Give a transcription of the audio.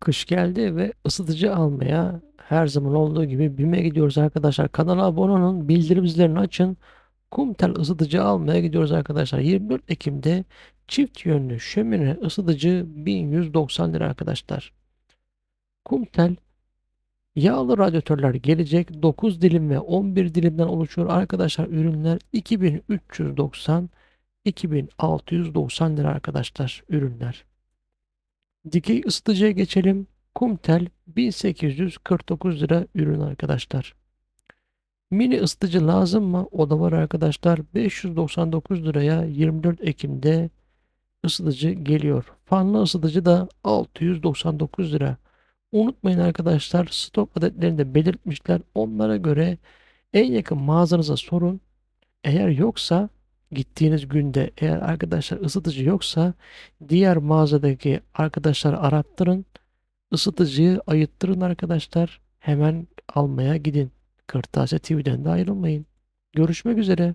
Kış geldi ve ısıtıcı almaya her zaman olduğu gibi BİM'e gidiyoruz arkadaşlar. Kanala abone olun, bildirim zillerini açın. Kumtel ısıtıcı almaya gidiyoruz arkadaşlar. 24 Ekim'de çift yönlü şömine ısıtıcı 1190 lira arkadaşlar. Kumtel yağlı radyatörler gelecek. 9 dilim ve 11 dilimden oluşuyor arkadaşlar. Ürünler 2390 2690 lira arkadaşlar ürünler. Dikey ısıtıcıya geçelim. Kumtel 1849 lira ürün arkadaşlar. Mini ısıtıcı lazım mı? O da var arkadaşlar. 599 liraya 24 Ekim'de ısıtıcı geliyor. Fanlı ısıtıcı da 699 lira. Unutmayın arkadaşlar stok adetlerini de belirtmişler. Onlara göre en yakın mağazanıza sorun. Eğer yoksa gittiğiniz günde eğer arkadaşlar ısıtıcı yoksa diğer mağazadaki arkadaşları arattırın. Isıtıcıyı ayıttırın arkadaşlar. Hemen almaya gidin. Kırtasiye TV'den de ayrılmayın. Görüşmek üzere.